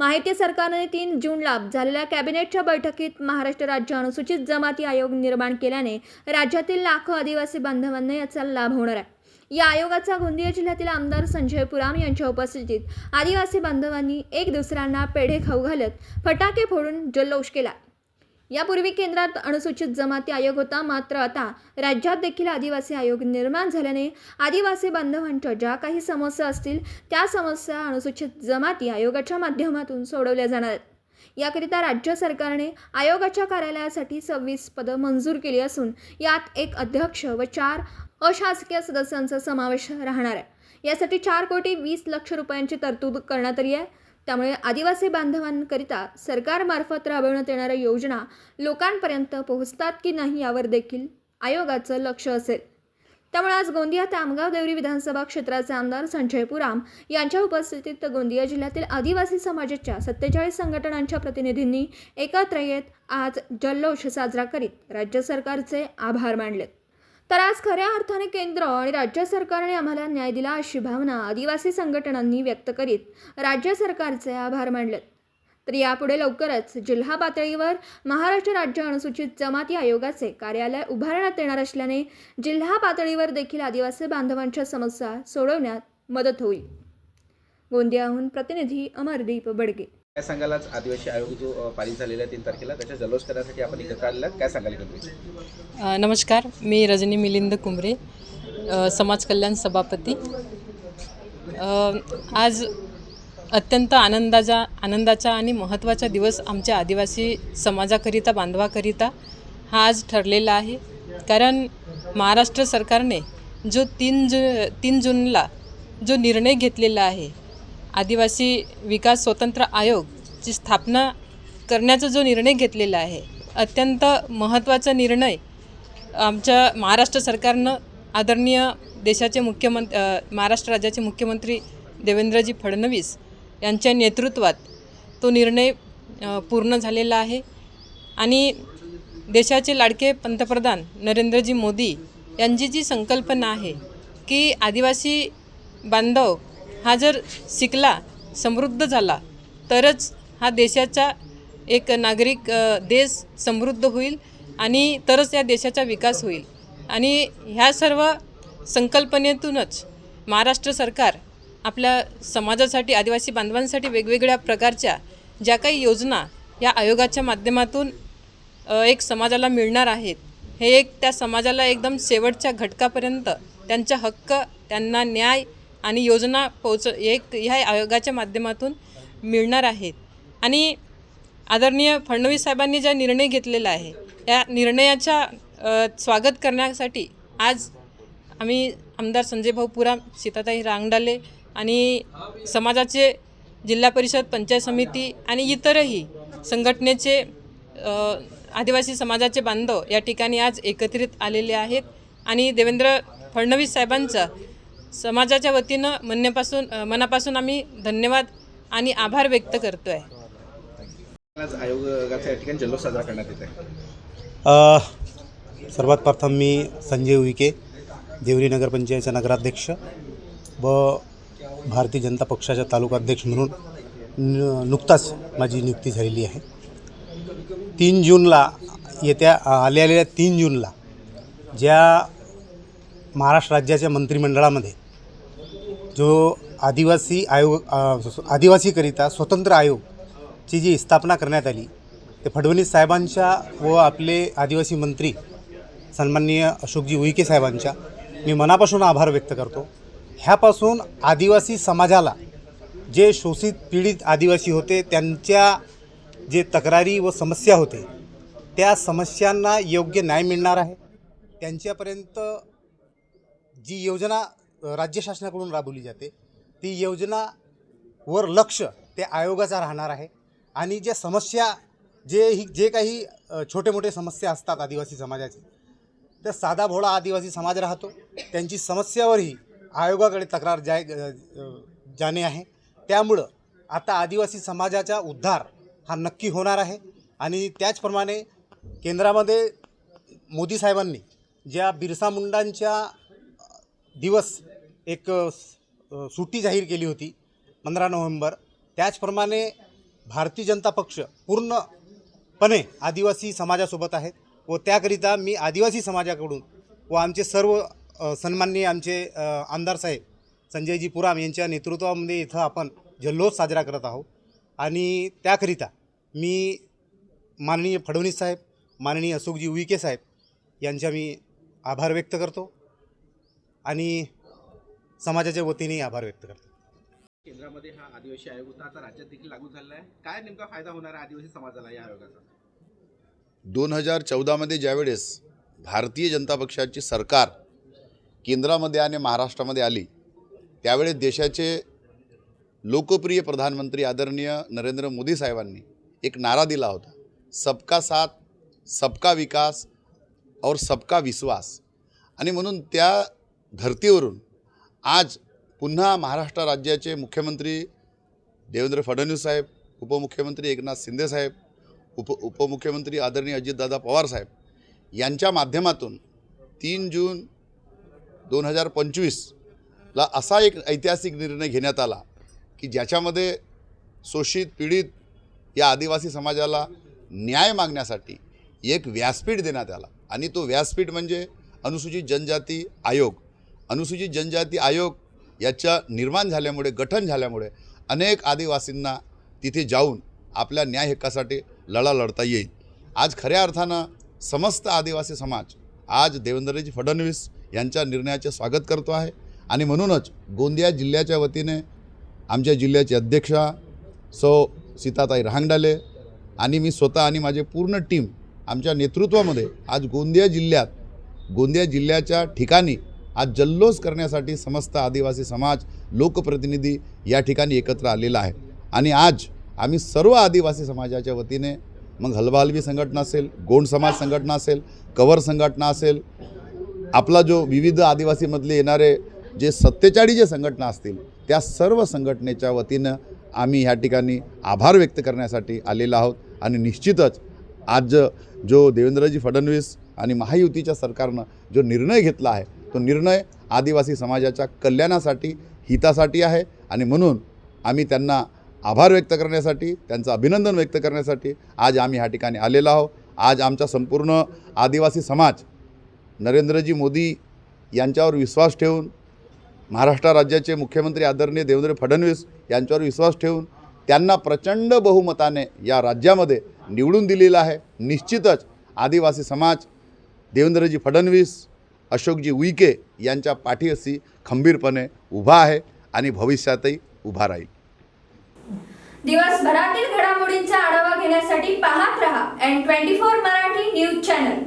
माहिती सरकारने तीन जूनला झालेल्या कॅबिनेटच्या बैठकीत महाराष्ट्र राज्य अनुसूचित जमाती आयोग निर्माण केल्याने राज्यातील लाखो आदिवासी बांधवांना याचा लाभ होणार आहे. या आयोगाचा गोंदिया जिल्ह्यातील आमदार संजय पुराम यांच्या उपस्थितीत आदिवासी बांधवांनी एक दुसऱ्यांना पेढे खाऊ घालत फटाके फोडून जल्लोष केला. यापूर्वी केंद्रात अनुसूचित जमाती आयोग होता. मात्र आता राज्यात देखील आदिवासी आयोग निर्माण झाल्याने आदिवासी बांधवांच्या ज्या काही समस्या असतील त्या समस्या अनुसूचित जमाती आयोगाच्या माध्यमातून सोडवल्या जाणार आहेत. याकरिता राज्य सरकारने आयोगाच्या कार्यालयासाठी सव्वीस पदं मंजूर केली असून यात एक अध्यक्ष व चार अशासकीय सदस्यांचा समावेश राहणार आहे. यासाठी चार कोटी वीस लक्ष रुपयांची तरतूद करण्यात आली आहे. त्यामुळे आदिवासी बांधवांकरिता सरकारमार्फत राबवण्यात येणाऱ्या योजना लोकांपर्यंत पोहोचतात की नाही यावर देखील आयोगाचं लक्ष असेल. त्यामुळे आज गोंदिया आमगाव देवरी विधानसभा क्षेत्राचे आमदार संजय पुराम यांच्या उपस्थितीत गोंदिया जिल्ह्यातील आदिवासी समाजाच्या सत्तेचाळीस संघटनांच्या प्रतिनिधींनी एकत्र येत आज जल्लोष साजरा करीत राज्य सरकारचे आभार मानलेत. तर आज खऱ्या अर्थाने केंद्र आणि राज्य सरकारने आम्हाला न्याय दिला अशी भावना आदिवासी संघटनांनी व्यक्त करीत राज्य सरकारचे आभार मानलेत. तर यापुढे लवकरच जिल्हा पातळीवर महाराष्ट्र राज्य अनुसूचित जमाती आयोगाचे कार्यालय उभारण्यात येणार असल्याने जिल्हा पातळीवर देखील आदिवासी बांधवांच्या समस्या सोडवण्यात मदत होईल. गोंदियाहून प्रतिनिधी अमरदीप बडगे. काय सांगाल आज आदिवासी आयोग जो पारित झालेला आहे तीन तारखेला त्याच्या जल्लोष करण्यासाठी आपण एकत्र आलेला काय सांगाल तुम्ही नमस्कार. मी रजनी मिलिंद कुंभरे समाज कल्याण सभापती. आज अत्यंत आनंदाचा आनंदाचा आणि महत्त्वाचा दिवस आमच्या आदिवासी समाजाकरिता बांधवाकरिता हा आज ठरलेला आहे. कारण महाराष्ट्र सरकारने जो तीन जू तीन जूनला जो निर्णय घेतलेला आहे आदिवासी विकास स्वतंत्र आयोगची स्थापना करण्याचा जो निर्णय घेतलेला आहे अत्यंत महत्त्वाचा निर्णय आमच्या महाराष्ट्र सरकारनं आदरणीय देशाचे मुख्यमंत्री महाराष्ट्र राज्याचे मुख्यमंत्री देवेंद्रजी फडणवीस यांच्या नेतृत्वात तो निर्णय पूर्ण झालेला आहे. आणि देशाचे लाडके पंतप्रधान नरेंद्रजी मोदी यांची जी संकल्पना आहे की आदिवासी बांधव हा जर शिकला समृद्ध झाला तरच हा देशाचा एक नागरिक देश समृद्ध होईल आणि तरच या देशाचा विकास होईल. आणि ह्या सर्व संकल्पनेतूनच महाराष्ट्र सरकार आपल्या समाजासाठी आदिवासी बांधवांसाठी वेगवेगळ्या प्रकारच्या ज्या काही योजना या आयोगाच्या माध्यमातून एक समाजाला मिळणार आहेत हे एक त्या समाजाला एकदम शेवटच्या घटकापर्यंत त्यांचा हक्क त्यांना न्याय आणि योजना पोच एक ह्या आयोगाच्या माध्यमातून मिळणार आहेत. आणि आदरणीय फडणवीस साहेबांनी ज्या निर्णय घेतलेला आहे या निर्णयाच्या स्वागत करण्यासाठी आज आम्ही आमदार संजय भाऊ पुरा सीताताई रांगडाले आणि समाजाचे जिल्हा परिषद पंचायत समिती आणि इतरही संघटनेचे आदिवासी समाजाचे बांधव या ठिकाणी आज एकत्रित आलेले आहेत. आणि देवेंद्र फडणवीस साहेबांचा समाजाच्या वतीनं म्हणण्यापासून मनापासून आम्ही धन्यवाद आणि आभार व्यक्त करतो आहे आज आयोगाचा या ठिकाणी जल्लोष साजरा करण्यात येत आहे. अ, सर्वात प्रथम मी संजय उईके देवरी नगरपंचायतचा नगराध्यक्ष व भारतीय जनता पक्षाचा तालुकाध्यक्ष म्हणून न नुकताच माझी नियुक्ती झालेली आहे. तीन जूनला येत्या आल्या आलेल्या तीन जूनला ज्या महाराष्ट्र राज्याच्या मंत्रिमंडळामध्ये जो आदिवासी आयोग आदिवासीकरिता स्वतंत्र आयोगची जी स्थापना करण्यात आली ते फडणवीस साहेबांच्या व आपले आदिवासी मंत्री सन्माननीय अशोकजी उईके साहेबांच्या मी मनापासून आभार व्यक्त करतो. ह्यापासून आदिवासी समाजाला जे शोषित पीडित आदिवासी होते त्यांच्या जे तक्रारी व समस्या होते त्या समस्यांना योग्य न्याय मिळणार आहे. त्यांच्यापर्यंत जी योजना राज्य शासनाकडून राबवली जाते. ती योजना वर लक्ष ते आयोगाचा राहणार आहे. आणि ज्या समस्या जे ही जे काही छोटे मोठे समस्या असतात आदिवासी समाजाचे तर साधा भोळा आदिवासी समाज राहतो. त्यांची समस्यावरही आयोगाकडे तक्रार जाय जाणे आहे. त्यामुळं आता आदिवासी समाजाचा उद्धार हा नक्की होणार आहे. आणि त्याचप्रमाणे केंद्रामध्ये मोदी साहेबांनी ज्या बिरसा मुंडांच्या दिवस एक सुट्टी जाहीर केली होती पंधरा नोव्हेंबर. त्याचप्रमाणे भारतीय जनता पक्ष पूर्णपणे आदिवासी समाजासोबत आहेत व त्याकरिता मी आदिवासी समाजाकडून व आमचे सर्व सन्माननीय आमचे आमदार साहेब संजयजी पुराम यांच्या नेतृत्वामध्ये इथं आपण जल्लोष साजरा करत आहोत. आणि त्याकरिता मी माननीय फडणवीस साहेब माननीय अशोकजी उईके साहेब यांच्या मी आभार व्यक्त करतो. आणि समाजाच्या वतीने आभार व्यक्त करतो. केंद्रामध्ये हा आदिवासी आयोग होता आता राज्यात देखील लागू झालेला आहे काय नेमका फायदा होणार आहे आदिवासी समाजाला या आयोगाचा? दोन हजार चौदामध्ये ज्यावेळेस भारतीय जनता पक्षाची सरकार केंद्रामध्ये आणि महाराष्ट्रामध्ये आली त्यावेळेस देशाचे लोकप्रिय प्रधानमंत्री आदरणीय नरेंद्र मोदी साहेबांनी एक नारा दिला होता. सबका साथ सबका विकास और सबका विश्वास. आणि म्हणून त्या धर्तीवरून आज पुन्हा महाराष्ट्र राज्याचे मुख्यमंत्री देवेंद्र फडणवीस साहेब उपमुख्यमंत्री एकनाथ शिंदे साहेब उप उपमुख्यमंत्री आदरणीय अजितदादा पवार साहेब यांच्या माध्यमातून तीन जून दोन हजार पंचवीसला असा एक ऐतिहासिक निर्णय घेण्यात आला की ज्याच्यामध्ये शोषित पीडित या आदिवासी समाजाला न्याय मागण्यासाठी एक व्यासपीठ देण्यात आला. आणि तो व्यासपीठ म्हणजे अनुसूचित जनजाती आयोग. अनुसूचित जनजाती आयोग याच्या निर्माण झाल्यामुळे गठन झाल्यामुळे अनेक आदिवासींना तिथे जाऊन आपल्या न्याय हक्कासाठी लढा लढता येईल. आज खऱ्या अर्थानं समस्त आदिवासी समाज आज देवेंद्रजी फडणवीस यांच्या निर्णयाचे स्वागत करतो आहे. आणि म्हणूनच गोंदिया जिल्ह्याच्या वतीने आमच्या जिल्ह्याचे अध्यक्षा सो सीताताई रहांगडाले आणि मी स्वतः आणि माझे पूर्ण टीम आमच्या नेतृत्वामध्ये आज गोंदिया जिल्ह्यात गोंदिया जिल्ह्याच्या ठिकाणी आज जल्लोष करण्यासाठी समस्त आदिवासी समाज लोकप्रतिनिधी या ठिकाणी एकत्र आलेला आहे. आणि आज आम्ही सर्व आदिवासी समाजाच्या वतीने मग हलवाहलवी संघटना असेल गोंड समाज संघटना असेल कवर संघटना असेल आपला जो विविध आदिवासीमधले येणारे जे सत्तेचाळीस जे संघटना असतील त्या सर्व संघटनेच्या वतीनं आम्ही ह्या ठिकाणी आभार व्यक्त करण्यासाठी आलेलो आहोत. आणि निश्चितच आज जो देवेंद्रजी फडणवीस आणि महायुतीच्या सरकारनं जो निर्णय घेतला आहे तो निर्णय आदिवासी समाजाच्या कल्याणासाठी हितासाठी आहे. आणि म्हणून आम्ही त्यांना आभार व्यक्त करण्यासाठी त्यांचं अभिनंदन व्यक्त करण्यासाठी आज आम्ही ह्या ठिकाणी आलेलो आहोत. आज आमचा संपूर्ण आदिवासी समाज नरेंद्रजी मोदी यांच्यावर विश्वास ठेवून महाराष्ट्र राज्याचे मुख्यमंत्री आदरणीय देवेंद्र फडणवीस यांच्यावर विश्वास ठेवून त्यांना प्रचंड बहुमताने या राज्यामध्ये निवडून दिलेलं आहे. निश्चितच आदिवासी समाज देवेंद्रजी फडणवीस अशोकजी उईके यांच्या पाठीशी खंबीरपणे उभा आहे आणि भविष्यातही उभा राहील. दिवसभरातील घडामोडींचा आढावा घेण्यासाठी पाहत रहा N twenty four Marathi news channel